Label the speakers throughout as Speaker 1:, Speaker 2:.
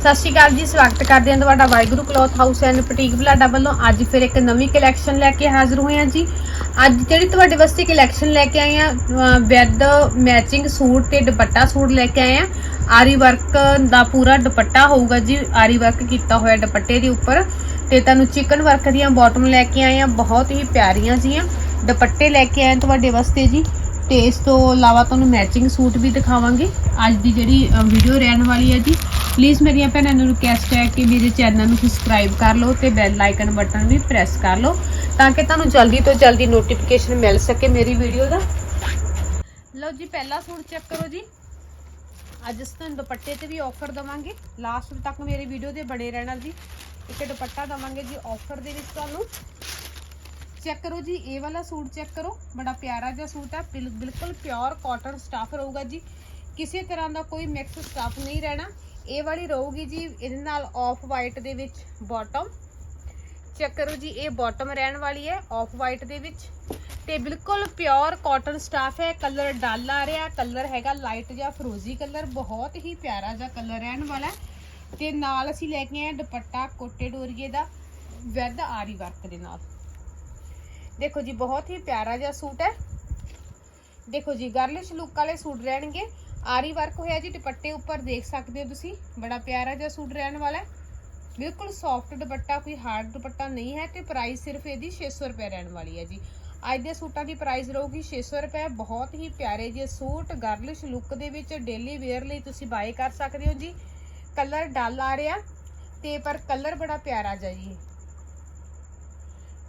Speaker 1: ਸਤਿ ਸ਼੍ਰੀ ਅਕਾਲ ਜੀ, ਸਵਾਗਤ ਕਰਦੇ ਹਾਂ ਤੁਹਾਡਾ Waheguru cloth house and boutique Balada ਵੱਲੋਂ। ਅੱਜ ਫਿਰ ਇੱਕ ਨਵੀਂ ਕਲੈਕਸ਼ਨ ਲੈ ਕੇ ਹਾਜ਼ਰ ਹੋਏ ਹਾਂ ਜੀ। ਅੱਜ ਜਿਹੜੀ ਤੁਹਾਡੇ ਵਾਸਤੇ ਕਲੈਕਸ਼ਨ ਲੈ ਕੇ ਆਏ ਹਾਂ ਵਿਦ ਮੈਚਿੰਗ ਸੂਟ ਤੇ ਦੁਪੱਟਾ ਸੂਟ ਲੈ ਕੇ ਆਏ ਹਾਂ। ਆਰੀ ਵਰਕ ਦਾ ਪੂਰਾ ਦੁਪੱਟਾ ਹੋਊਗਾ ਜੀ। ਆਰੀ ਵਰਕ ਕੀਤਾ ਹੋਇਆ ਦੁਪੱਟੇ ਦੇ ਉੱਪਰ। ਤੇ ਤੁਹਾਨੂੰ ਚਿਕਨ ਵਰਕ ਦੀਆਂ ਬਾਟਮ ਲੈ ਕੇ ਆਏ ਹਾਂ। ਬਹੁਤ ਹੀ ਪਿਆਰੀਆਂ ਜੀਆਂ ਦੁਪੱਟੇ ਲੈ ਕੇ ਆਏ ਹਾਂ ਤੁਹਾਡੇ ਵਾਸਤੇ ਜੀ। ਤੇ ਇਸ ਤੋਂ ਇਲਾਵਾ ਤੁਹਾਨੂੰ ਮੈਚਿੰਗ ਸੂਟ ਵੀ ਦਿਖਾਵਾਂਗੇ। ਅੱਜ ਦੀ ਜਿਹੜੀ ਵੀਡੀਓ ਰਹਿਣ ਵਾਲੀ ਹੈ ਜੀ। ਪਲੀਜ਼ ਮੇਰੀਆਂ ਭੈਣਾਂ ਨੂੰ ਰਿਕਵੈਸਟ ਹੈ ਕਿ ਮੇਰੇ ਚੈਨਲ ਨੂੰ ਸਬਸਕ੍ਰਾਈਬ ਕਰ ਲਓ ਤੇ ਬੈਲ ਆਈਕਨ ਬਟਨ ਵੀ ਪ੍ਰੈਸ ਕਰ ਲਓ ਤਾਂ ਕਿ ਤੁਹਾਨੂੰ ਜਲਦੀ ਤੋਂ ਜਲਦੀ ਨੋਟੀਫਿਕੇਸ਼ਨ ਮਿਲ ਸਕੇ ਮੇਰੀ ਵੀਡੀਓ ਦਾ। ਲਓ ਜੀ, ਪਹਿਲਾ ਸੂਟ ਚੈੱਕ ਕਰੋ ਜੀ। ਅੱਜ ਇਸ ਤੁਹਾਨੂੰ ਦੁਪੱਟੇ ਤੇ ਵੀ ਆਫਰ ਦਵਾਂਗੇ। ਲਾਸਟ ਤੱਕ ਮੇਰੀ ਵੀਡੀਓ ਦੇ ਬਣੇ ਰਹਿਣਾ ਜੀ। ਇੱਕ ਦੁਪੱਟਾ ਦਵਾਂਗੇ ਜੀ ਆਫਰ ਦੇ ਵਿੱਚ ਤੁਹਾਨੂੰ। ਚੈੱਕ ਕਰੋ ਜੀ, ਇਹ ਵਾਲਾ ਸੂਟ ਚੈੱਕ ਕਰੋ। ਬੜਾ ਪਿਆਰਾ ਜਿਹਾ ਸੂਟ ਹੈ। ਬਿਲ- ਬਿਲਕੁਲ ਪਿਓਰ ਕਾਟਨ ਸਟਫ ਰਹੂਗਾ ਜੀ। ਕਿਸੇ ਤਰ੍ਹਾਂ ਦਾ ਕੋਈ ਮਿਕਸ ਸਟਫ ਨਹੀਂ ਰਹਿਣਾ। ਇਹ ਵਾਲੀ ਰਹੂਗੀ ਜੀ ਇਹਦੇ ਨਾਲ ਆਫ ਵਾਈਟ ਦੇ ਵਿੱਚ ਬਾਟਮ ਚੈੱਕ ਕਰੋ ਜੀ, ਇਹ ਬਾਟਮ ਰਹਿਣ ਵਾਲੀ ਹੈ ਆਫ ਵਾਈਟ ਦੇ ਵਿੱਚ। ਤੇ ਬਿਲਕੁਲ ਪਿਓਰ ਕਾਟਨ ਸਟਫ ਹੈ। ਕਲਰ ਡਲ ਆ ਰਿਹਾ। ਕਲਰ ਹੈਗਾ ਲਾਈਟ ਜਿਹਾ ਫਰੋਜ਼ੀ ਕਲਰ ਬਹੁਤ ਹੀ ਪਿਆਰਾ ਜਿਹਾ ਕਲਰ ਰਹਿਣ ਵਾਲਾ ਹੈ। ਤੇ ਨਾਲ ਅਸੀਂ ਲੈ ਕੇ ਆਏ ਦੁਪੱਟਾ ਕੋਟੇ ਡੋਰੀਏ ਦਾ। ਵਿਦ ਆਰੀ ਵਰਕ ਦੇ ਨਾਲ। ਦੇਖੋ ਜੀ, ਬਹੁਤ ਹੀ ਪਿਆਰਾ ਜਿਹਾ ਸੂਟ ਹੈ। ਦੇਖੋ ਜੀ, ਗਰਲਿਸ਼ ਲੁੱਕ ਵਾਲੇ ਸੂਟ ਰਹਿਣਗੇ। ਆਰੀ ਵਰਕ ਹੋਇਆ ਜੀ, ਦੁਪੱਟੇ ਉੱਪਰ ਦੇਖ ਸਕਦੇ ਹੋ ਤੁਸੀਂ। ਬੜਾ ਪਿਆਰਾ ਜਿਹਾ ਸੂਟ ਰਹਿਣ ਵਾਲਾ ਹੈ। ਬਿਲਕੁਲ ਸੌਫਟ ਦੁਪੱਟਾ, ਕੋਈ ਹਾਰਡ ਦੁਪੱਟਾ ਨਹੀਂ ਹੈ ਤੇ ਪ੍ਰਾਈਸ ਸਿਰਫ ਇਹਦੀ 600 ਰੁਪਏ ਰਹਿਣ ਵਾਲੀ ਹੈ ਜੀ। ਅੱਜ ਦੇ ਸੂਟਾਂ ਦੀ ਪ੍ਰਾਈਸ ਰਹੂਗੀ 600 ਰੁਪਏ। ਬਹੁਤ ਹੀ ਪਿਆਰੇ ਜਿਹੇ ਸੂਟ, ਗਰਲਿਸ਼ ਲੁੱਕ ਦੇ ਵਿੱਚ ਡੇਲੀ ਵੇਅਰ ਲਈ ਤੁਸੀਂ ਬਾਏ ਕਰ ਸਕਦੇ ਹੋ ਜੀ। ਕਲਰ ਡਲ ਆ ਰਿਹਾ ਤੇ ਪਰ ਕਲਰ ਬੜਾ ਪਿਆਰਾ ਜਿਹਾ ਜੀ।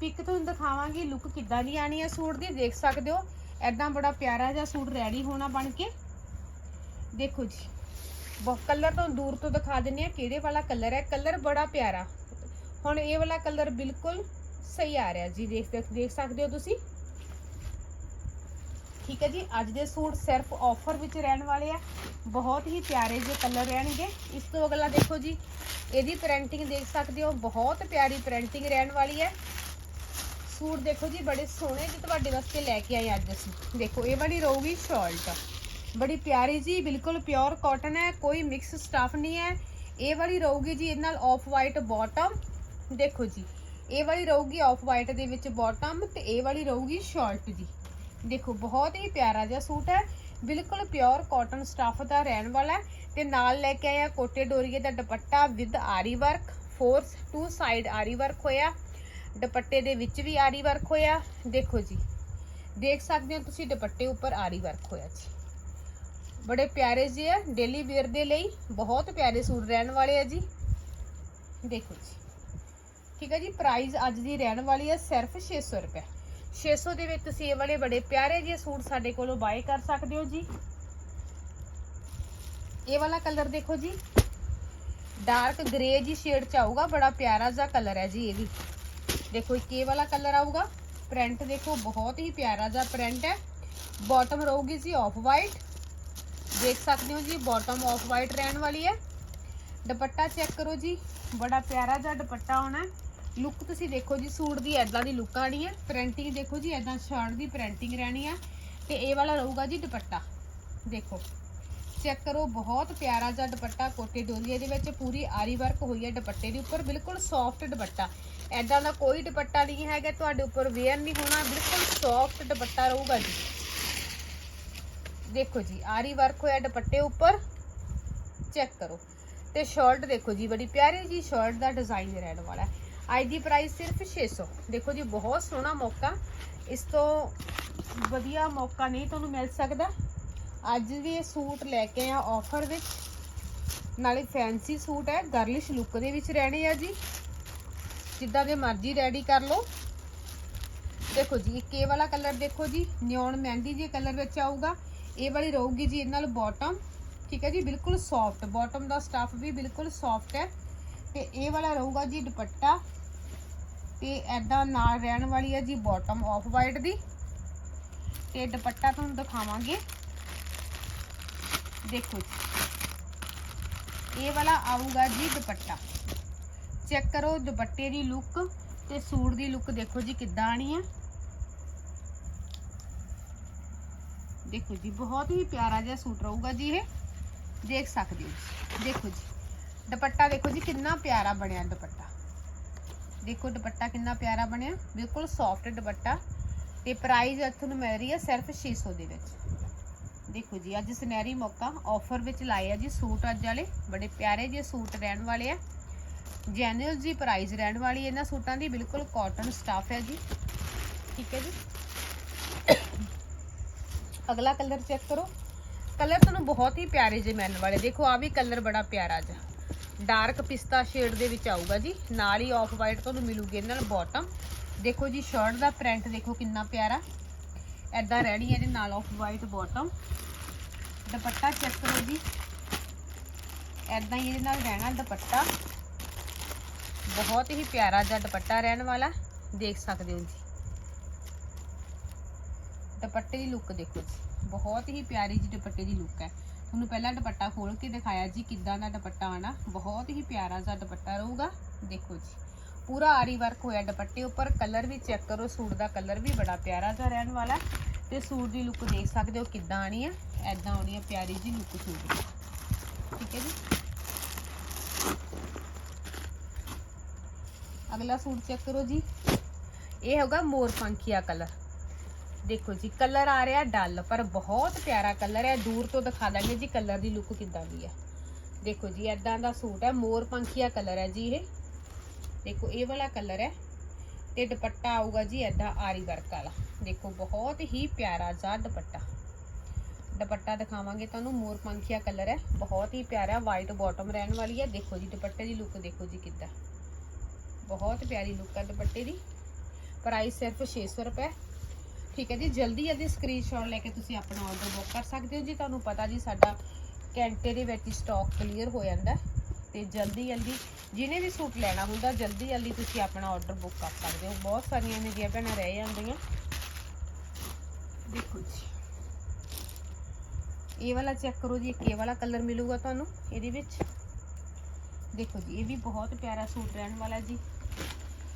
Speaker 1: ਪਿਕ ਤੁਹਾਨੂੰ ਦਿਖਾਵਾਂਗੀ ਲੁੱਕ ਕਿੱਦਾਂ ਦੀ ਆਣੀ ਹੈ ਸੂਟ ਦੀ, ਦੇਖ ਸਕਦੇ ਹੋ। ਐਦਾਂ ਬੜਾ ਪਿਆਰਾ ਜਿਹਾ ਸੂਟ ਰੈਡੀ ਹੋਣਾ ਬਣ ਕੇ। ਦੇਖੋ ਜੀ ਬਹੁਤ ਕਲਰ ਤੋਂ ਦੂਰ ਤੋਂ ਦਿਖਾ ਦਿੰਨੇ ਆ, ਕਿਹੜੇ ਵਾਲਾ ਕਲਰ ਹੈ। ਕਲਰ ਬੜਾ ਪਿਆਰਾ। ਹੁਣ ਇਹ ਵਾਲਾ ਕਲਰ ਬਿਲਕੁਲ ਸਹੀ ਆ ਰਿਹਾ ਜੀ, ਦੇਖ ਦੇਖ ਦੇਖ ਸਕਦੇ ਹੋ ਤੁਸੀਂ। ਠੀਕ ਹੈ ਜੀ, ਅੱਜ ਦੇ ਸੂਟ ਸਿਰਫ ਆਫਰ ਵਿੱਚ ਰਹਿਣ ਵਾਲੇ ਆ। ਬਹੁਤ ਹੀ ਪਿਆਰੇ ਜਿਹੇ ਕਲਰ ਰਹਿਣਗੇ। ਇਸ ਤੋਂ ਅਗਲਾ ਦੇਖੋ ਜੀ, ਇਹਦੀ ਪ੍ਰਿੰਟਿੰਗ ਦੇਖ ਸਕਦੇ ਹੋ। ਬਹੁਤ ਪਿਆਰੀ ਪ੍ਰਿੰਟਿੰਗ ਰਹਿਣ ਵਾਲੀ ਹੈ। ਸੂਟ ਦੇਖੋ ਜੀ, ਬੜੇ ਸੋਹਣੇ ਜੀ, ਤੁਹਾਡੇ ਵਾਸਤੇ ਲੈ ਕੇ ਆਏ ਅੱਜ ਅਸੀਂ। ਦੇਖੋ, ਇਹ ਵਾਲੀ ਰਹੂਗੀ ਸ਼ਾਲਟ ਬੜੀ ਪਿਆਰੀ ਜੀ, ਬਿਲਕੁਲ ਪਿਓਰ ਕਾਟਨ ਹੈ, ਕੋਈ ਮਿਕਸ ਸਟਫ ਨਹੀਂ ਹੈ। ਇਹ ਵਾਲੀ ਰਹੂਗੀ ਜੀ, ਇਹਦੇ ਨਾਲ ਆਫ ਵਾਈਟ ਬਾਟਮ ਦੇਖੋ ਜੀ, ਇਹ ਵਾਲੀ ਰਹੂਗੀ ਆਫ ਵਾਈਟ ਦੇ ਵਿੱਚ ਬਾਟਮ ਤੇ ਇਹ ਵਾਲੀ ਰਹੂਗੀ ਸ਼ਾਲਟ ਜੀ। ਦੇਖੋ, ਬਹੁਤ ਹੀ ਪਿਆਰਾ ਜਿਹਾ ਸੂਟ ਹੈ। ਬਿਲਕੁਲ ਪਿਓਰ ਕਾਟਨ ਸਟਫ ਦਾ ਰਹਿਣ ਵਾਲਾ ਹੈ। ਤੇ ਨਾਲ ਲੈ ਕੇ ਆਇਆ ਕੋਟੇ ਡੋਰੀਏ ਦਾ dupatta with aari work force two side aari work ਹੋਇਆ। ਦੁਪੱਟੇ ਦੇ ਵਿੱਚ ਵੀ ਆਰੀ ਵਰਕ ਹੋਇਆ। ਦੇਖੋ ਜੀ, ਦੇਖ ਸਕਦੇ ਹੋ ਤੁਸੀਂ ਦੁਪੱਟੇ ਉੱਪਰ ਆਰੀ ਵਰਕ ਹੋਇਆ ਜੀ। ਬੜੇ ਪਿਆਰੇ ਜੀ ਆ ਡੇਲੀ ਵੇਅਰ ਦੇ ਲਈ ਬਹੁਤ ਪਿਆਰੇ ਸੂਟ ਰਹਿਣ ਵਾਲੇ ਆ ਜੀ। ਦੇਖੋ ਜੀ, ਠੀਕ ਹੈ ਜੀ ਪ੍ਰਾਈਸ ਅੱਜ ਦੀ ਰਹਿਣ ਵਾਲੀ ਆ ਸਿਰਫ 600 ਰੁਪਏ। 600 ਦੇ ਵਿੱਚ ਤੁਸੀਂ ਇਹ ਵਾਲੇ ਬੜੇ ਪਿਆਰੇ ਜਿਹੇ ਸੂਟ ਸਾਡੇ ਕੋਲੋਂ ਬਾਏ ਕਰ ਸਕਦੇ ਹੋ ਜੀ। ਇਹ ਵਾਲਾ ਕਲਰ ਦੇਖੋ ਜੀ ਡਾਰਕ ਗ੍ਰੇ ਜੀ ਸ਼ੇਡ ਚ ਆਊਗਾ, ਬੜਾ ਪਿਆਰਾ ਜਿਹਾ ਕਲਰ ਹੈ ਜੀ ਇਹ ਵੀ। ਦੇਖੋ ਇੱਕ ਇਹ ਵਾਲਾ ਕਲਰ ਆਊਗਾ। ਪ੍ਰਿੰਟ ਦੇਖੋ, ਬਹੁਤ ਹੀ ਪਿਆਰਾ ਜਿਹਾ ਪ੍ਰਿੰਟ ਹੈ। ਬਾਟਮ ਰਹੂਗੀ ਜੀ ਆਫ ਵਾਈਟ ਦੇਖ ਸਕਦੇ ਹੋ ਜੀ ਬਾਟਮ ਆਫ ਵਾਈਟ ਰਹਿਣ ਵਾਲੀ ਹੈ। ਦੁਪੱਟਾ ਚੈੱਕ ਕਰੋ ਜੀ, ਬੜਾ ਪਿਆਰਾ ਜਿਹਾ ਦੁਪੱਟਾ ਆਉਣਾ ਲੁੱਕ ਤੁਸੀਂ ਦੇਖੋ ਜੀ, ਸੂਟ ਦੀ ਐਦਾਂ ਦੀ ਲੁੱਕ ਆਣੀ ਹੈ। ਪ੍ਰਿੰਟਿੰਗ ਦੇਖੋ ਜੀ ਐਦਾਂ ਸ਼ਰਟ ਦੀ ਪ੍ਰਿੰਟਿੰਗ ਰਹਿਣੀ ਹੈ। ਤੇ ਇਹ ਵਾਲਾ ਰਹੂਗਾ ਜੀ ਦੁਪੱਟਾ। ਦੇਖੋ। ਚੈੱਕ ਕਰੋ, ਬਹੁਤ ਪਿਆਰਾ ਜਿਹਾ ਦੁਪੱਟਾ ਕੋਟੇ ਡੋਰੀਏ ਦੇ ਵਿੱਚ ਪੂਰੀ ਆਰੀ ਵਰਕ ਹੋਈ ਹੈ ਦੁਪੱਟੇ ਦੇ ਉੱਪਰ, ਬਿਲਕੁਲ ਸੌਫਟ ਦੁਪੱਟਾ। ਐਦਾਂ ਦਾ ਕੋਈ ਦੁਪੱਟਾ ਨਹੀਂ ਹੈਗਾ, ਤੁਹਾਡੇ ਉੱਪਰ ਵੇਅਰ ਨਹੀਂ ਹੋਣਾ, ਬਿਲਕੁਲ ਸੌਫਟ ਦੁਪੱਟਾ ਰਹੂਗਾ ਜੀ। ਦੇਖੋ ਜੀ, ਆਰੀ ਵਰਕ ਹੋਇਆ ਦੁਪੱਟੇ ਉੱਪਰ ਚੈੱਕ ਕਰੋ। ਤੇ ਸ਼ਰਟ ਦੇਖੋ ਜੀ, ਬੜੀ ਪਿਆਰੀ ਜੀ ਸ਼ਰਟ ਦਾ ਡਿਜ਼ਾਈਨ ਰਹਿਣ ਵਾਲਾ ਹੈ। ਅੱਜ ਦੀ ਪ੍ਰਾਈਸ ਸਿਰਫ 600 ਦੇਖੋ ਜੀ, ਬਹੁਤ ਸੋਹਣਾ ਮੌਕਾ। ਇਸ ਤੋਂ ਵਧੀਆ ਮੌਕਾ ਨਹੀਂ ਤੁਹਾਨੂੰ ਮਿਲ ਸਕਦਾ। ਅੱਜ ਵੀ ਇਹ ਸੂਟ ਲੈ ਕੇ ਆ ਆਫਰ ਵਿੱਚ। ਨਾਲੇ ਫੈਂਸੀ ਸੂਟ ਹੈ ਗਰਲਿਸ਼ ਲੁੱਕ ਦੇ ਵਿੱਚ ਰਹਿਣੇ ਆ ਜੀ। ਜਿੱਦਾਂ ਦੇ ਮਰਜ਼ੀ ਰੈਡੀ ਕਰ ਲਓ। ਦੇਖੋ ਜੀ, ਇੱਕ ਇਹ ਵਾਲਾ ਕਲਰ ਦੇਖੋ ਜੀ ਨਿਓਨ ਮਹਿੰਦੀ ਜੀ ਕਲਰ ਵਿੱਚ ਆਊਗਾ। ਇਹ ਵਾਲੀ ਰਹੂਗੀ ਜੀ ਇਹਨਾਂ ਨਾਲ ਬਾਟਮ ਠੀਕ ਹੈ ਜੀ, ਬਿਲਕੁਲ ਸੌਫਟ ਬਾਟਮ ਦਾ ਸਟਫ ਵੀ ਬਿਲਕੁਲ ਸੌਫਟ ਹੈ। ਤੇ ਇਹ ਵਾਲਾ ਰਹੂਗਾ ਜੀ ਦੁਪੱਟਾ। ਤੇ ਐਦਾਂ ਨਾਲ ਰਹਿਣ ਵਾਲੀ ਹੈ ਜੀ ਬਾਟਮ ਆਫ ਵਾਈਟ ਦੀ। ਤੇ ਦੁਪੱਟਾ ਤੁਹਾਨੂੰ ਦਿਖਾਵਾਂਗੇ। ਦੇਖੋ ਜੀ। ਇਹ ਵਾਲਾ ਆਊਗਾ ਜੀ ਦੁਪੱਟਾ। ਚੈੱਕ ਕਰੋ ਦੁਪੱਟੇ ਦੀ ਲੁੱਕ ਤੇ ਸੂਟ ਦੀ ਲੁੱਕ ਦੇਖੋ ਜੀ ਕਿੱਦਾਂ ਆਣੀ ਹੈ ਦੇਖੋ ਜੀ, ਬਹੁਤ ਹੀ ਪਿਆਰਾ ਜਿਹਾ ਸੂਟ ਰਹੂਗਾ ਜੀ ਇਹ। ਦੇਖ ਸਕਦੇ ਹੋ ਦੇਖੋ ਜੀ, ਦੁਪੱਟਾ ਦੇਖੋ ਜੀ ਕਿੰਨਾ ਪਿਆਰਾ ਬਣਿਆ ਦੁਪੱਟਾ। ਦੇਖੋ ਦੁਪੱਟਾ ਕਿੰਨਾ ਪਿਆਰਾ ਬਣਿਆ। ਬਿਲਕੁਲ ਸੌਫਟ ਦੁਪੱਟਾ ਤੇ ਪ੍ਰਾਈਸ ਤੁਹਾਨੂੰ ਮਿਲ ਰਹੀ ਹੈ ਸਿਰਫ 600 ਦੇ ਵਿੱਚ। ਦੇਖੋ ਜੀ, ਅੱਜ ਸੁਨਹਿਰੀ ਮੌਕਾ ਆਫਰ ਵਿੱਚ ਲਾਏ ਆ ਜੀ ਸੂਟ ਅੱਜ ਵਾਲੇ, ਬੜੇ ਪਿਆਰੇ ਜਿਹੇ ਸੂਟ ਰਹਿਣ ਵਾਲੇ ਆ। ਜੈਨੂਅਲ ਜੀ ਪ੍ਰਾਈਸ ਰਹਿਣ ਵਾਲੀ ਇਹਨਾਂ ਸੂਟਾਂ ਦੀ, ਬਿਲਕੁਲ ਕਾਟਨ ਸਟਾਫ ਹੈ ਜੀ। ਠੀਕ ਹੈ ਜੀ। ਅਗਲਾ ਕਲਰ ਚੈੱਕ ਕਰੋ। ਕਲਰ ਤੁਹਾਨੂੰ ਬਹੁਤ ਹੀ ਪਿਆਰੇ ਜਿਹੇ ਮਿਲਣ ਵਾਲੇ। ਦੇਖੋ ਆ ਵੀ ਕਲਰ ਬੜਾ ਪਿਆਰਾ ਜਿਹਾ ਡਾਰਕ ਪਿਸਤਾ ਸ਼ੇਡ ਦੇ ਵਿੱਚ ਆਊਗਾ ਜੀ। ਨਾਲ ਹੀ ਆਫ ਵਾਈਟ ਤੁਹਾਨੂੰ ਮਿਲੂਗੀ ਇਹਨਾਂ ਨਾਲ ਬਾਟਮ ਦੇਖੋ ਜੀ ਸ਼ਰਟ ਦਾ ਪ੍ਰਿੰਟ ਦੇਖੋ ਕਿੰਨਾ ਪਿਆਰਾ। ਐਦਾਂ ਰਹਿਣੀ ਹੈ ਇਹਦੇ ਨਾਲ off white bottom dupatta check ਕਰੋ ਜੀ। ਐਦਾਂ ਹੀ ਇਹਦੇ ਨਾਲ ਰਹਿਣਾ ਦੁਪੱਟਾ। ਬਹੁਤ ਹੀ ਪਿਆਰਾ ਜਿਹਾ ਦੁਪੱਟਾ ਰਹਿਣ ਵਾਲਾ, ਦੇਖ ਸਕਦੇ ਹੋ ਜੀ। ਦੁਪੱਟੇ ਦੀ ਲੁੱਕ ਦੇਖੋ ਜੀ। ਬਹੁਤ ਹੀ ਪਿਆਰੀ ਜੀ ਦੁਪੱਟੇ ਦੀ ਲੁੱਕ ਹੈ। ਤੁਹਾਨੂੰ ਪਹਿਲਾਂ ਦੁਪੱਟਾ ਖੋਲ ਕੇ ਦਿਖਾਇਆ ਜੀ ਕਿੱਦਾਂ ਦਾ ਦੁਪੱਟਾ ਆਣਾ ਬਹੁਤ ਹੀ ਪਿਆਰਾ ਜਿਹਾ ਦੁਪੱਟਾ ਰਹੂਗਾ। ਦੇਖੋ ਜੀ। ਪੂਰਾ ਆਰੀ ਵਰਕ ਹੋਇਆ ਦੁਪੱਟੇ ਉੱਪਰ। ਕਲਰ ਵੀ ਚੈੱਕ ਕਰੋ, ਸੂਟ ਦਾ ਕਲਰ ਵੀ ਬੜਾ ਪਿਆਰਾ ਜਿਹਾ ਰਹਿਣ ਵਾਲਾ ਤੇ ਸੂਟ ਦੀ ਲੁੱਕ ਦੇਖ ਸਕਦੇ ਹੋ ਕਿੱਦਾਂ ਆਣੀ ਹੈ ਐਦਾਂ ਆਉਣੀ ਹੈ ਪਿਆਰੀ ਜੀ ਲੁੱਕ ਸੂਟ ਦੀ। ਠੀਕ ਹੈ ਜੀ? ਅਗਲਾ ਸੂਟ ਚੈੱਕ ਕਰੋ ਜੀ। ਇਹ ਹੋਗਾ ਮੋਰ ਪੰਖੀਆ ਕਲਰ। ਦੇਖੋ ਜੀ, ਕਲਰ ਆ ਰਿਹਾ ਡਲ, ਪਰ ਬਹੁਤ ਪਿਆਰਾ ਕਲਰ ਹੈ। ਦੂਰ ਤੋਂ ਦਿਖਾ ਦਾਂਗੇ ਜੀ ਕਲਰ ਦੀ ਲੁੱਕ ਕਿੱਦਾਂ ਦੀ ਹੈ। ਦੇਖੋ ਜੀ ਐਦਾਂ ਦਾ ਸੂਟ ਹੈ, ਮੋਰ ਪੰਖੀਆ ਕਲਰ ਹੈ ਜੀ ਇਹ। ਦੇਖੋ ਇਹ ਵਾਲਾ ਕਲਰ ਹੈ ਤੇ ਦੁਪੱਟਾ ਆਊਗਾ ਜੀ ਐਦਾਂ ਆਰੀ ਵਰਕ ਵਾਲਾ। ਦੇਖੋ ਬਹੁਤ ਹੀ ਪਿਆਰਾ ਜਿਹਾ ਦੁਪੱਟਾ। ਦੁਪੱਟਾ ਦਿਖਾਵਾਂਗੇ ਤੁਹਾਨੂੰ, ਮੋਰ ਪੰਖੀਆ ਕਲਰ ਹੈ, ਬਹੁਤ ਹੀ ਪਿਆਰਾ ਵਾਈਟ ਬਾਟਮ ਰਹਿਣ ਵਾਲੀ ਹੈ। ਦੇਖੋ ਜੀ, ਦੁਪੱਟੇ ਦੀ ਲੁੱਕ ਦੇਖੋ ਜੀ ਕਿੱਦਾਂ। ਬਹੁਤ ਪਿਆਰੀ ਲੁੱਕ ਹੈ ਦੁਪੱਟੇ ਦੀ। ਪ੍ਰਾਈਸ ਸਿਰਫ 600 ਰੁਪਏ। ਠੀਕ ਹੈ ਜੀ, ਜਲਦੀ ਜਲਦੀ ਸਕਰੀਨਸ਼ਾਟ ਲੈ ਕੇ ਤੁਸੀਂ ਆਪਣਾ ਆਰਡਰ ਬੁੱਕ ਕਰ ਸਕਦੇ ਹੋ ਜੀ। ਤੁਹਾਨੂੰ ਪਤਾ ਜੀ ਸਾਡਾ ਘੰਟੇ ਦੇ ਵਿੱਚ ਹੀ ਸਟਾਕ ਕਲੀਅਰ ਹੋ ਜਾਂਦਾ ਹੈ। ਤੇ ਜਲਦੀ ਜਲਦੀ ਜਿਹਨੇ ਵੀ ਸੂਟ ਲੈਣਾ ਹੁੰਦਾ, ਜਲਦੀ ਜਲਦੀ ਤੁਸੀਂ ਆਪਣਾ ਆਰਡਰ ਬੁੱਕ ਕਰ ਸਕਦੇ ਹੋ। ਬਹੁਤ ਸਾਰੀਆਂ ਮੇਰੀਆਂ ਭੈਣਾਂ ਰਹਿ ਜਾਂਦੀਆਂ। ਦੇਖੋ ਜੀ। ਇਹ ਵਾਲਾ ਚੈੱਕ ਕਰੋ ਜੀ, ਇੱਕ ਇਹ ਵਾਲਾ ਕਲਰ ਮਿਲੂਗਾ ਤੁਹਾਨੂੰ ਇਹਦੇ ਵਿੱਚ। ਦੇਖੋ ਜੀ, ਇਹ ਵੀ ਬਹੁਤ ਪਿਆਰਾ ਸੂਟ ਰਹਿਣ ਵਾਲਾ ਜੀ।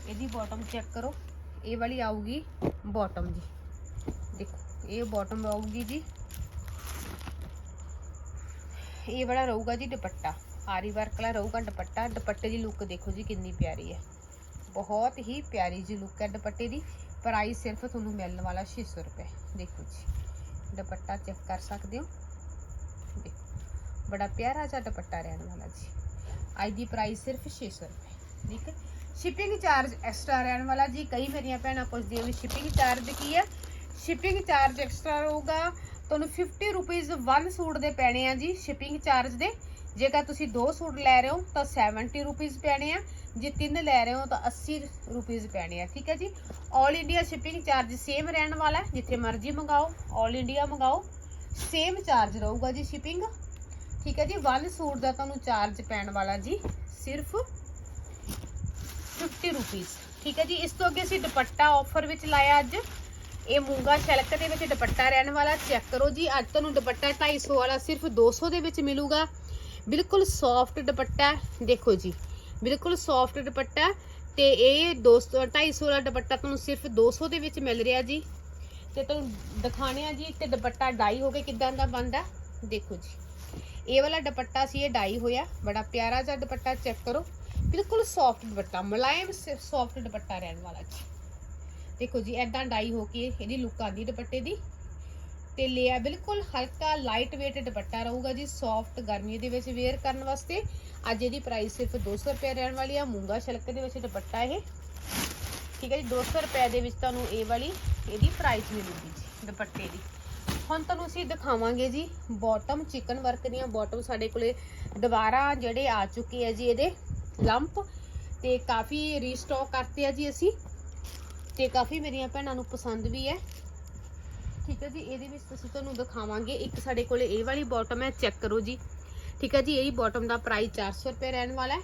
Speaker 1: ਇਹਦੀ ਬਾਟਮ ਚੈੱਕ ਕਰੋ। ਇਹ ਵਾਲੀ ਆਊਗੀ ਬਾਟਮ ਜੀ। ਦੇਖੋ, ਇਹ ਬਾਟਮ ਆਊਗੀ ਜੀ। ਇਹ ਵਾਲਾ ਰਹੂਗਾ ਜੀ ਦੁਪੱਟਾ। ਆਰੀ ਵਰਕ ਵਾਲਾ ਰਹੂਗਾ ਦੁਪੱਟਾ। ਦੁਪੱਟੇ ਦੀ ਲੁੱਕ ਦੇਖੋ ਜੀ ਕਿੰਨੀ ਪਿਆਰੀ ਹੈ। ਬਹੁਤ ਹੀ ਪਿਆਰੀ ਜੀ ਲੁੱਕ ਹੈ ਦੁਪੱਟੇ ਦੀ। ਪ੍ਰਾਈਸ ਸਿਰਫ ਤੁਹਾਨੂੰ ਮਿਲਣ ਵਾਲਾ 600 ਰੁਪਏ। ਦੇਖੋ ਜੀ, ਦੁਪੱਟਾ ਚੈੱਕ ਕਰ ਸਕਦੇ ਹੋ? ਦੇਖੋ, ਬੜਾ ਪਿਆਰਾ ਜਿਹਾ ਦੁਪੱਟਾ ਰਹਿਣ ਵਾਲਾ ਜੀ। ਅੱਜ ਦੀ ਪ੍ਰਾਈਸ ਸਿਰਫ 600 ਰੁਪਏ। ਠੀਕ ਹੈ ਸ਼ਿਪਿੰਗ ਚਾਰਜ ਐਕਸਟਰਾ ਰਹਿਣ ਵਾਲਾ ਜੀ। ਕਈ ਮੇਰੀਆਂ ਭੈਣਾਂ ਪੁੱਛਦੀਆਂ ਵੀ ਸ਼ਿਪਿੰਗ ਚਾਰਜ ਕੀ ਹੈ? ਸ਼ਿਪਿੰਗ ਚਾਰਜ ਐਕਸਟਰਾ ਰਹੂਗਾ। ਤੁਹਾਨੂੰ 50 ਰੁਪੀਸ ਵਨ ਸੂਟ ਦੇ ਪੈਣੇ ਆ ਜੀ। ਸ਼ਿਪਿੰਗ ਚਾਰਜ ਦੇ ਜੇਕਰ ਤੁਸੀਂ ਦੋ ਸੂਟ ਲੈ ਰਹੇ ਹੋ, ਤਾਂ 70 ਰੁਪੀਸ ਪੈਣੇ ਆ। ਜੇ ਤਿੰਨ ਲੈ ਰਹੇ ਹੋ, ਤਾਂ 80 ਰੁਪੀਸ ਪੈਣੇ ਆ, ਠੀਕ ਹੈ ਜੀ? 올 ਇੰਡੀਆ ਸ਼ਿਪਿੰਗ ਚਾਰਜ ਸੇਮ ਰਹਿਣ ਵਾਲਾ ਹੈ, ਜਿੱਥੇ ਮਰਜ਼ੀ ਮੰਗਾਓ 올 ਇੰਡੀਆ ਮੰਗਾਓ ਸੇਮ ਚਾਰਜ ਰਹੂਗਾ ਜੀ ਸ਼ਿਪਿੰਗ ਠੀਕ ਹੈ ਜੀ? ਵਨ ਸੂਟ ਦਾ ਤੁਹਾਨੂੰ ਚਾਰਜ ਪੈਣ ਵਾਲਾ ਜੀ, ਸਿਰਫ 50 ਰੁਪੀਸ ਠੀਕ ਹੈ ਜੀ? ਇਸ ਤੋਂ ਅੱਗੇ ਅਸੀਂ ਦੁਪੱਟਾ ਆਫਰ ਵਿੱਚ ਲਾਇਆ ਅੱਜ। ਇਹ ਮੂੰਗਾ ਛਲਕ ਦੇ ਵਿੱਚ ਦੁਪੱਟਾ ਰਹਿਣ ਵਾਲਾ ਚੈੱਕ ਕਰੋ ਜੀ। ਅੱਜ ਤੁਹਾਨੂੰ ਦੁਪੱਟਾ 250 ਵਾਲਾ ਸਿਰਫ 200 ਦੇ ਵਿੱਚ ਮਿਲੂਗਾ। ਬਿਲਕੁਲ ਸੌਫਟ ਦੁਪੱਟਾ ਦੇਖੋ ਜੀ। ਬਿਲਕੁਲ ਸੌਫਟ ਦੁਪੱਟਾ ਹੈ ਤੇ ਇਹ 200 250 ਵਾਲਾ ਦੁਪੱਟਾ ਤੁਹਾਨੂੰ ਸਿਰਫ 200 ਦੇ ਵਿੱਚ ਮਿਲ ਰਿਹਾ ਜੀ। ਤੇ ਤੁਹਾਨੂੰ ਦਿਖਾਣੇ ਆ ਜੀ ਤੇ ਦੁਪੱਟਾ ਡਾਈ ਹੋ ਕੇ ਕਿਦਾਂ ਦਾ ਬਣਦਾ ਦੇਖੋ ਜੀ। ਇਹ ਵਾਲਾ ਦੁਪੱਟਾ ਸੀ, ਇਹ ਡਾਈ ਹੋਇਆ। ਬੜਾ ਪਿਆਰਾ ਜਿਹਾ ਦੁਪੱਟਾ, ਚੈੱਕ ਕਰੋ। ਬਿਲਕੁਲ ਸੌਫਟ ਦੁਪੱਟਾ, ਮੁਲਾਇਮ ਸੌਫਟ ਦੁਪੱਟਾ ਰਹਿਣ ਵਾਲਾ ਜੀ। ਦੇਖੋ ਜੀ ਐਦਾਂ ਡਾਈ ਹੋ ਕੇ ਇਹਦੀ ਲੁੱਕ ਆਉਂਦੀ ਦੁਪੱਟੇ ਦੀ। ਤੇ ਲਿਆ ਬਿਲਕੁਲ ਹਲਕਾ ਲਾਈਟ weight ਦੁਪੱਟਾ ਰਹੂਗਾ ਜੀ ਸੌਫਟ ਗਰਮੀ ਦੇ ਵਿੱਚ ਵੇਅਰ ਕਰਨ ਵਾਸਤੇ। ਅੱਜ ਇਹਦੀ ਪ੍ਰਾਈਸ ਸਿਰਫ 200 ਰੁਪਏ ਰਹਿਣ ਵਾਲੀ ਆ, ਮੂੰਗਾ ਛਲਕ ਦੇ ਵਿੱਚ ਦੁਪੱਟਾ ਇਹ। ਠੀਕ ਹੈ ਜੀ 200 ਰੁਪਏ ਦੇ ਵਿੱਚ ਤੁਹਾਨੂੰ ਇਹ ਵਾਲੀ, ਇਹਦੀ ਪ੍ਰਾਈਸ ਮਿਲੂਗੀ ਜੀ, ਦੁਪੱਟੇ ਦੀ। ਹੁਣ ਤੁਹਾਨੂੰ ਅਸੀਂ ਦਿਖਾਵਾਂਗੇ ਜੀ ਬਾਟਮ ਚਿਕਨ ਵਰਕ ਦੀਆਂ ਬਾਟਮ ਸਾਡੇ ਕੋਲੇ ਦੁਬਾਰਾ ਜਿਹੜੇ ਆ ਚੁੱਕੇ ਆ ਜੀ ਇਹਦੇ ਲੰਪ ਤੇ ਕਾਫੀ ਰੀਸਟਾਕ ਕਰਤੇ ਆ ਜੀ ਅਸੀਂ। ਤੇ ਕਾਫੀ ਮੇਰੀਆਂ ਭੈਣਾਂ ਨੂੰ ਪਸੰਦ ਵੀ ਹੈ। ਠੀਕ ਹੈ ਜੀ, ਇਹਦੇ ਵਿੱਚ ਤੁਸੀਂ ਤੁਹਾਨੂੰ ਦਿਖਾਵਾਂਗੇ। ਇੱਕ ਸਾਡੇ ਕੋਲੇ ਇਹ ਵਾਲੀ ਬਾਟਮ ਹੈ ਚੈੱਕ ਕਰੋ ਜੀ। ਠੀਕ ਹੈ ਜੀ ਇਹਦੀ ਬਾਟਮ ਦਾ ਪ੍ਰਾਈਸ 400 ਰੁਪਏ ਰਹਿਣ ਵਾਲਾ ਹੈ।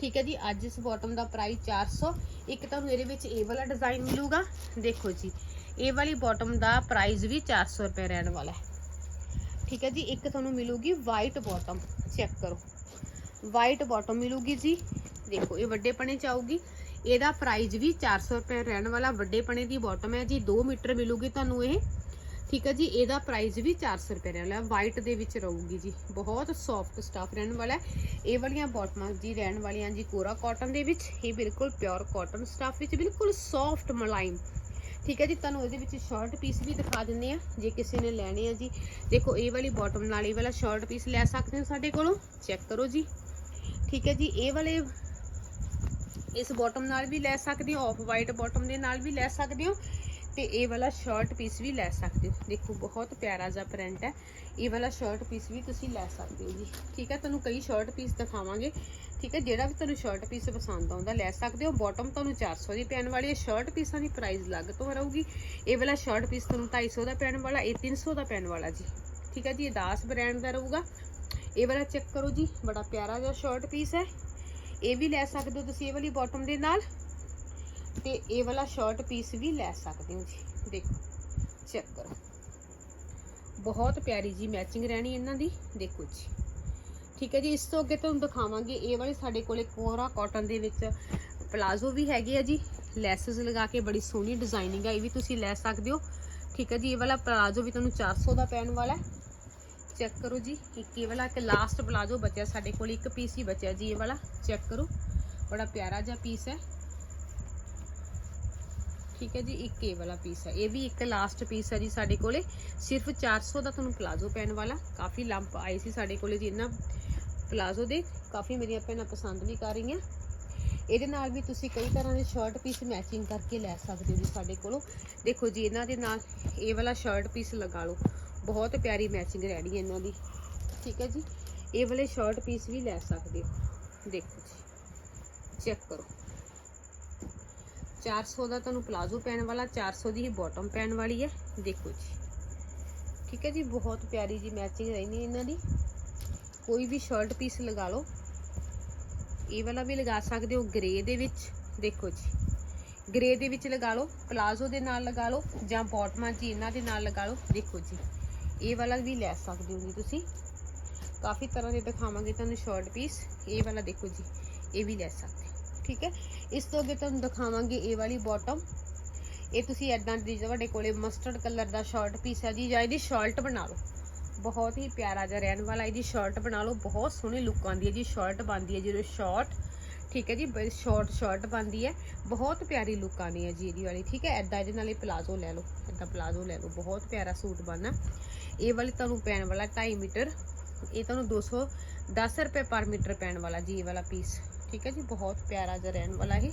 Speaker 1: ਠੀਕ ਹੈ ਜੀ, ਅੱਜ ਇਸ ਬਾਟਮ ਦਾ ਪ੍ਰਾਈਸ 400 ਇੱਕ ਤੁਹਾਨੂੰ ਇਹਦੇ ਵਿੱਚ ਇਹ ਵਾਲਾ ਡਿਜ਼ਾਈਨ ਮਿਲੂਗਾ। ਦੇਖੋ ਜੀ, ਇਹ ਵਾਲੀ ਬਾਟਮ ਦਾ ਪ੍ਰਾਈਸ ਵੀ 400 ਰੁਪਏ ਰਹਿਣ ਵਾਲਾ ਹੈ। ਠੀਕ ਹੈ ਜੀ, ਇੱਕ ਤੁਹਾਨੂੰ ਮਿਲੂਗੀ ਵਾਈਟ ਬਾਟਮ ਚੈੱਕ ਕਰੋ। ਵਾਈਟ ਬਾਟਮ ਮਿਲੂਗੀ ਜੀ। ਦੇਖੋ, ਇਹ ਵੱਡੇ ਪਣੇ ਚ ਆਊਗੀ। ਇਹਦਾ ਪ੍ਰਾਈਸ ਵੀ 400 ਰੁਪਏ ਰਹਿਣ ਵਾਲਾ ਵੱਡੇ ਪਣੇ ਦੀ ਬਾਟਮ ਹੈ ਜੀ। 2 ਮੀਟਰ ਮਿਲੂਗੀ ਤੁਹਾਨੂੰ ਇਹ। ਠੀਕ ਹੈ ਜੀ, ਇਹਦਾ ਪ੍ਰਾਈਸ ਵੀ 400 ਰੁਪਏ ਰਹਿਣ ਵਾਲਾ ਵਾਈਟ ਦੇ ਵਿੱਚ ਰਹੂਗੀ ਜੀ। ਬਹੁਤ ਸੌਫਟ ਸਟਫ ਰਹਿਣ ਵਾਲਾ ਇਹ ਵਾਲੀਆਂ ਬਾਟਮਾਂ ਜੀ ਰਹਿਣ ਵਾਲੀਆਂ ਜੀ ਕੋਰਾ ਕਾਟਨ ਦੇ ਵਿੱਚ। ਇਹ ਬਿਲਕੁਲ ਪਿਓਰ ਕਾਟਨ ਸਟਫ ਵਿੱਚ ਬਿਲਕੁਲ ਸੌਫਟ ਮਲਾਈਮ ਠੀਕ ਹੈ ਜੀ, ਤੁਹਾਨੂੰ ਇਹਦੇ ਵਿੱਚ ਸ਼ਾਰਟ ਪੀਸ ਵੀ ਦਿਖਾ ਦਿੰਦੇ ਆ ਜੇ ਕਿਸੇ ਨੇ ਲੈਣੇ ਆ ਜੀ। ਦੇਖੋ, ਇਹ ਵਾਲੀ ਬਾਟਮ ਨਾਲ ਇਹ ਵਾਲਾ ਸ਼ਾਰਟ ਪੀਸ ਲੈ ਸਕਦੇ ਹੋ ਸਾਡੇ ਕੋਲੋਂ। ਚੈੱਕ ਕਰੋ ਜੀ। ਠੀਕ ਹੈ ਜੀ, ਇਹ ਵਾਲੇ ਇਸ ਬਾਟਮ ਨਾਲ ਵੀ ਲੈ ਸਕਦੇ ਹੋ ਆਫ ਵਾਈਟ ਬਾਟਮ ਦੇ ਨਾਲ ਵੀ ਲੈ ਸਕਦੇ ਹੋ ਤੇ ਇਹ ਵਾਲਾ ਸ਼ਰਟ ਪੀਸ ਵੀ ਲੈ ਸਕਦੇ ਹੋ। ਦੇਖੋ, ਬਹੁਤ ਪਿਆਰਾ ਜਿਹਾ ਪ੍ਰਿੰਟ ਹੈ। ਇਹ ਵਾਲਾ ਸ਼ਰਟ ਪੀਸ ਵੀ ਤੁਸੀਂ ਲੈ ਸਕਦੇ ਹੋ ਜੀ। ਠੀਕ ਹੈ, ਤੁਹਾਨੂੰ ਕਈ ਸ਼ਰਟ ਪੀਸ ਦਿਖਾਵਾਂਗੇ। ਠੀਕ ਹੈ, ਜਿਹੜਾ ਵੀ ਤੁਹਾਨੂੰ ਸ਼ਰਟ ਪੀਸ ਪਸੰਦ ਆਉਂਦਾ ਲੈ ਸਕਦੇ ਹੋ। ਬਾਟਮ ਤੁਹਾਨੂੰ 400 ਦੀ ਪੈਣ ਵਾਲੀ ਹੈ। ਸ਼ਰਟ ਪੀਸਾਂ ਦੀ ਪ੍ਰਾਈਸ ਅਲੱਗ ਤੋਂ ਰਹੂਗੀ। ਇਹ ਵਾਲਾ ਸ਼ਰਟ ਪੀਸ ਤੁਹਾਨੂੰ 250 ਦਾ ਪੈਣ ਵਾਲਾ, ਇਹ 300 ਦਾ ਪੈਣ ਵਾਲਾ ਜੀ। ਠੀਕ ਹੈ ਜੀ, ਇਹ ਦਾਸ ਬ੍ਰਾਂਡ ਦਾ ਰਹੂਗਾ। ਇਹ ਵਾਲਾ ਚੈੱਕ ਕਰੋ ਜੀ, ਬੜਾ ਪਿਆਰਾ ਜਿਹਾ ਸ਼ਰਟ ਪੀਸ ਹੈ। ਇਹ ਵੀ ਲੈ ਸਕਦੇ ਹੋ ਤੁਸੀਂ, ਇਹ ਵਾਲੀ ਬਾਟਮ ਦੇ ਨਾਲ। ਤੇ ਇਹ ਵਾਲਾ ਸ਼ਰਟ ਪੀਸ ਵੀ ਲੈ ਸਕਦੇ ਹੋ ਜੀ। ਦੇਖੋ ਚੈੱਕ ਕਰੋ। ਬਹੁਤ ਪਿਆਰੀ ਜੀ ਮੈਚਿੰਗ ਰਹਿਣੀ ਇਹਨਾਂ ਦੀ, ਦੇਖੋ ਜੀ। ਠੀਕ ਹੈ ਜੀ, ਇਸ ਤੋਂ ਅੱਗੇ ਤੁਹਾਨੂੰ ਦਿਖਾਵਾਂਗੇ, ਇਹ ਵਾਲੇ ਸਾਡੇ ਕੋਲੇ ਕੋਰਾ ਕਾਟਨ ਦੇ ਵਿੱਚ ਪਲਾਜ਼ੋ ਵੀ ਹੈਗੇ ਆ ਜੀ। ਲੈਸਸ ਲਗਾ ਕੇ ਬੜੀ ਸੋਹਣੀ ਡਿਜ਼ਾਈਨਿੰਗ ਆ, ਇਹ ਵੀ ਤੁਸੀਂ ਲੈ ਸਕਦੇ ਹੋ। ਠੀਕ ਹੈ ਜੀ, ਇਹ ਵਾਲਾ ਪਲਾਜ਼ੋ ਵੀ ਤੁਹਾਨੂੰ 400 ਦਾ ਪੈਣ ਵਾਲਾ ਹੈ। ਚੈੱਕ ਕਰੋ ਜੀ ਇੱਕ ਇਹ ਵਾਲਾ, ਇੱਕ ਲਾਸਟ ਪਲਾਜ਼ੋ ਬਚਿਆ ਸਾਡੇ ਕੋਲ, ਇੱਕ ਪੀਸ ਹੀ ਬਚਿਆ ਜੀ ਇਹ ਵਾਲਾ, ਚੈੱਕ ਕਰੋ। ਬੜਾ ਪਿਆਰਾ ਜਿਹਾ ਪੀਸ ਹੈ। ਠੀਕ ਹੈ ਜੀ, ਇੱਕ ਇਹ ਵਾਲਾ ਪੀਸ ਹੈ। ਇਹ ਵੀ ਇੱਕ ਲਾਸਟ ਪੀਸ ਹੈ ਜੀ ਸਾਡੇ ਕੋਲੇ। ਸਿਰਫ 400 ਦਾ ਤੁਹਾਨੂੰ ਪਲਾਜ਼ੋ ਪੈਣ ਵਾਲਾ। ਕਾਫੀ ਲੰਪ ਆਏ ਸੀ ਸਾਡੇ ਕੋਲੇ ਜੀ ਇਹਨਾਂ ਪਲਾਜ਼ੋ ਦੇ। ਕਾਫੀ ਮੇਰੀਆਂ ਭੈਣਾਂ ਪਸੰਦ ਵੀ ਕਰ ਰਹੀਆਂ। ਇਹਦੇ ਨਾਲ ਵੀ ਤੁਸੀਂ ਕਈ ਤਰ੍ਹਾਂ ਦੇ ਸ਼ਰਟ ਪੀਸ ਮੈਚਿੰਗ ਕਰਕੇ ਲੈ ਸਕਦੇ ਹੋ ਜੀ ਸਾਡੇ ਕੋਲੋਂ। ਦੇਖੋ ਜੀ, ਇਹਨਾਂ ਦੇ ਨਾਲ ਇਹ ਵਾਲਾ ਸ਼ਰਟ ਪੀਸ ਲਗਾ ਲਓ। ਬਹੁਤ ਪਿਆਰੀ ਮੈਚਿੰਗ ਰਹਿਣੀ ਇਹਨਾਂ ਦੀ। ਠੀਕ ਹੈ ਜੀ? ਇਹ ਵਾਲੇ ਸ਼ਰਟ ਪੀਸ ਵੀ ਲੈ ਸਕਦੇ ਹੋ। ਦੇਖੋ ਜੀ। ਚੈੱਕ ਕਰੋ। 400 ਦਾ ਤੁਹਾਨੂੰ ਪਲਾਜ਼ੋ ਪੈਣ ਵਾਲਾ 400 ਦੀ ਹੀ ਬਾਟਮ ਪੈਣ ਵਾਲੀ ਹੈ। ਦੇਖੋ ਜੀ। ਠੀਕ ਹੈ ਜੀ? ਬਹੁਤ ਪਿਆਰੀ ਜੀ ਮੈਚਿੰਗ ਰਹਿਣੀ ਇਹਨਾਂ ਦੀ। ਕੋਈ ਵੀ ਸ਼ਰਟ ਪੀਸ ਲਗਾ ਲਓ। ਇਹ ਵਾਲਾ ਵੀ ਲਗਾ ਸਕਦੇ ਹੋ ਗ੍ਰੇ ਦੇ ਵਿੱਚ। ਦੇਖੋ ਜੀ। ਗ੍ਰੇ ਦੇ ਵਿੱਚ ਲਗਾ ਲਓ ਪਲਾਜ਼ੋ ਦੇ ਨਾਲ ਲਗਾ ਲਓ ਜਾਂ ਬਾਟਮਾਂ ਜੀ, ਇਹਨਾਂ ਦੇ ਨਾਲ ਲਗਾ ਲਓ। ਦੇਖੋ ਜੀ। ਇਹ ਵਾਲਾ ਵੀ ਲੈ ਸਕਦੇ ਹੋ ਜੀ ਤੁਸੀਂ। ਕਾਫੀ ਤਰ੍ਹਾਂ ਦੇ ਦਿਖਾਵਾਂਗੇ ਤੁਹਾਨੂੰ ਸ਼ਾਰਟ ਪੀਸ ਇਹ ਵਾਲਾ ਦੇਖੋ ਜੀ, ਇਹ ਵੀ ਲੈ ਸਕਦੇ ਹੋ। ਠੀਕ ਹੈ? ਇਸ ਤੋਂ ਅੱਗੇ ਤੁਹਾਨੂੰ ਦਿਖਾਵਾਂਗੇ ਇਹ ਵਾਲੀ ਬਾਟਮ ਇਹ ਤੁਸੀਂ ਐਦਾਂ ਦੀ ਤੁਹਾਡੇ ਕੋਲੇ ਮਸਟਰਡ ਕਲਰ ਦਾ ਸ਼ਾਰਟ ਪੀਸ ਹੈ ਜੀ, ਜਾਂ ਇਹਦੀ ਸ਼ਰਟ ਬਣਾ ਲਓ। ਬਹੁਤ ਹੀ ਪਿਆਰਾ ਜਿਹਾ ਰਹਿਣ ਵਾਲਾ, ਇਹਦੀ ਸ਼ਰਟ ਬਣਾ ਲਓ। ਬਹੁਤ ਸੋਹਣੀ ਲੁੱਕ ਆਉਂਦੀ ਹੈ ਜੀ ਸ਼ਰਟ ਬਣਦੀ ਹੈ ਜਦੋਂ ਸ਼ਾਰਟ ਠੀਕ ਹੈ ਜੀ ਸ਼ਾਰਟ ਸ਼ਰਟ ਬਣਦੀ ਹੈ। ਬਹੁਤ ਪਿਆਰੀ ਲੁੱਕ ਆਣੀ ਹੈ ਜੀ ਇਹਦੀ ਵਾਲੀ, ਠੀਕ ਹੈ? ਐਦਾਂ ਇਹਦੇ ਨਾਲ ਇਹ ਪਲਾਜ਼ੋ ਲੈ ਲਓ। ਐਦਾਂ ਪਲਾਜ਼ੋ ਲੈ ਲਓ। ਬਹੁਤ ਪਿਆਰਾ ਸੂਟ ਬਣਨਾ। ਇਹ ਵਾਲੀ ਤੁਹਾਨੂੰ ਪੈਣ ਵਾਲਾ 2.5 ਮੀਟਰ, ਇਹ ਤੁਹਾਨੂੰ 210 ਰੁਪਏ ਪਰ ਮੀਟਰ ਪੈਣ ਵਾਲਾ ਜੀ, ਇਹ ਵਾਲਾ ਪੀਸ ਠੀਕ ਹੈ ਜੀ? ਬਹੁਤ ਪਿਆਰਾ ਜਿਹਾ ਰਹਿਣ ਵਾਲਾ ਇਹ।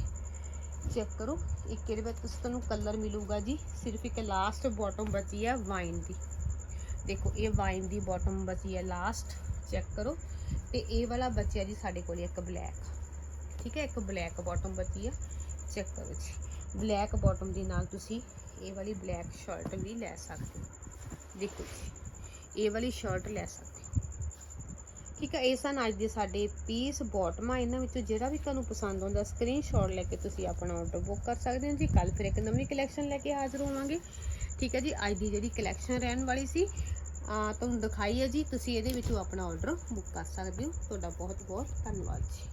Speaker 1: ਚੈੱਕ ਕਰੋ। ਇੱਕ ਇਹਦੇ ਵਿੱਚ ਤੁਸੀਂ ਤੁਹਾਨੂੰ ਕਲਰ ਮਿਲੂਗਾ ਜੀ। ਸਿਰਫ ਇੱਕ ਲਾਸਟ ਬਾਟਮ ਬਚੀ ਹੈ ਵਾਈਨ ਦੀ। ਦੇਖੋ, ਇਹ ਵਾਈਨ ਦੀ ਬਾਟਮ ਬਚੀ ਹੈ ਲਾਸਟ ਚੈੱਕ ਕਰੋ। ਤੇ ਇਹ ਵਾਲਾ ਬਚਿਆ ਜੀ ਸਾਡੇ ਕੋਲ ਇੱਕ ਬਲੈਕ ਠੀਕ ਹੈ, ਇੱਕ ਬਲੈਕ ਬਾਟਮ ਬਚੀ ਹੈ ਚੈੱਕ ਕਰੋ ਜੀ। ਬਲੈਕ ਬਾਟਮ ਦੇ ਨਾਲ ਤੁਸੀਂ ਇਹ ਵਾਲੀ ਬਲੈਕ ਸ਼ਰਟ ਵੀ ਲੈ ਸਕਦੇ ਹੋ। ਦੇਖੋ ਜੀ, ਇਹ ਵਾਲੀ ਸ਼ਰਟ ਲੈ ਸਕਦੇ ਹੋ। ਠੀਕ ਹੈ ਇਹ ਸਨ ਅੱਜ ਦੇ ਸਾਡੇ ਪੀਸ ਬਾਟਮਾਂ ਇਹਨਾਂ ਵਿੱਚੋਂ ਜਿਹੜਾ ਵੀ ਤੁਹਾਨੂੰ ਪਸੰਦ ਆਉਂਦਾ ਸਕਰੀਨਸ਼ਾਟ ਲੈ ਕੇ ਤੁਸੀਂ ਆਪਣਾ ਆਰਡਰ ਬੁੱਕ ਕਰ ਸਕਦੇ ਹੋ ਜੀ। ਕੱਲ ਫਿਰ ਇੱਕ ਨਵੀਂ ਕਲੈਕਸ਼ਨ ਲੈ ਕੇ ਹਾਜ਼ਰ ਹੋਵਾਂਗੇ। ਠੀਕ ਹੈ ਜੀ, ਅੱਜ ਦੀ ਜਿਹੜੀ ਕਲੈਕਸ਼ਨ ਰਹਿਣ ਵਾਲੀ ਸੀ ਤੁਹਾਨੂੰ ਦਿਖਾਈ ਹੈ ਜੀ। ਤੁਸੀਂ ਇਹਦੇ ਵਿੱਚੋਂ ਆਪਣਾ ਆਰਡਰ ਬੁੱਕ ਕਰ ਸਕਦੇ ਹੋ। ਤੁਹਾਡਾ ਬਹੁਤ ਬਹੁਤ ਧੰਨਵਾਦ ਜੀ।